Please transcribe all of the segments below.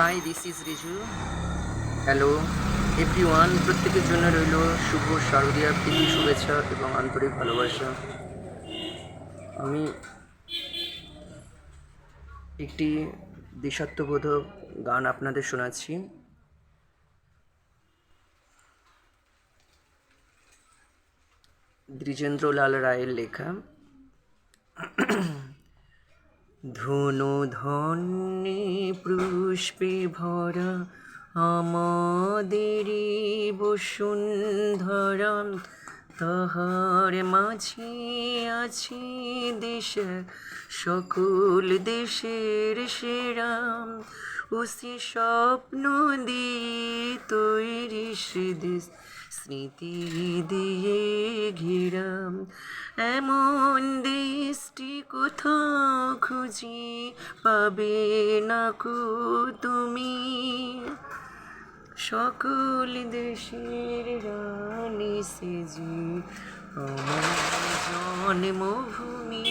Hi this is Riju hello everyone প্রত্যেকের জন্য রইল শুভ শারদীয়া, প্রীতি, শুভেচ্ছা এবং আন্তরিক ভালোবাসা। আমি একটি দেশাত্মবোধক গান আপনাদের শোনাচ্ছি। দ্বিজেন্দ্রলাল রায়ের লেখা ধনু ধন্যে পুষ্পে ভরা আমাদেরই বসুন্ধরা তাহার মাঝে আছে দেশ, সকল দেশের সেরা। উসি স্বপ্ন দিয়ে তৈরি সে দেশ, স্মৃতি দিয়ে ঘেরাম এমন দৃষ্টি কোথাও খুঁজি পাবে না কো তুমি? সকল দেশের রানী সেজি আমার জন্মভূমি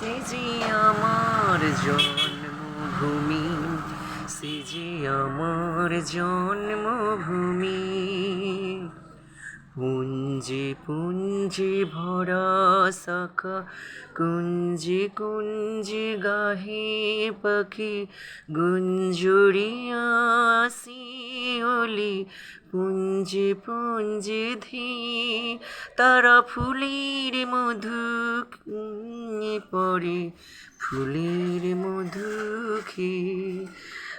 সেজি আমার জন্মভূমি সেজি আমার জন্মভূমি। পুঞ্জে পুঞ্জে ভরা শাখা, কুঞ্জি কুঞ্জে গাহে পাখি গুঞ্জুরিয়া শিওলি পুঞ্জি পুঞ্জে ধি, তারা ফুলের মধু পড়ে, ফুলের মধু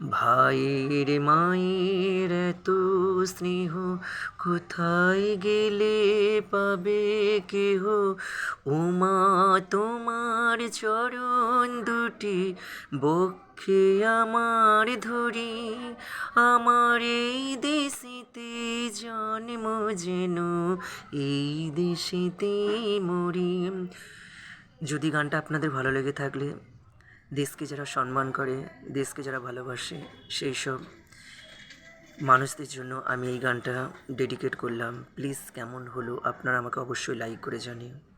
ভাইয়ের মায়ের এত স্নেহ, কোথায় গেলে পাবে কেহ? উমা, তোমার চরণ দুটি বক্ষে আমার ধরি, আমার এই দেশেতে জন্ম যেন, এই দেশেতে মরি। যদি গানটা আপনাদের ভালো লেগে থাকলে দেশকে যারা সম্মান করে, দেশকে যারা ভালোবাসে, সেই সব মানুষদের জন্য আমি এই গানটা ডেডিকেট করলাম। প্লিজ কেমন হলো? আপনারা আমাকে অবশ্যই লাইক করে জানিও।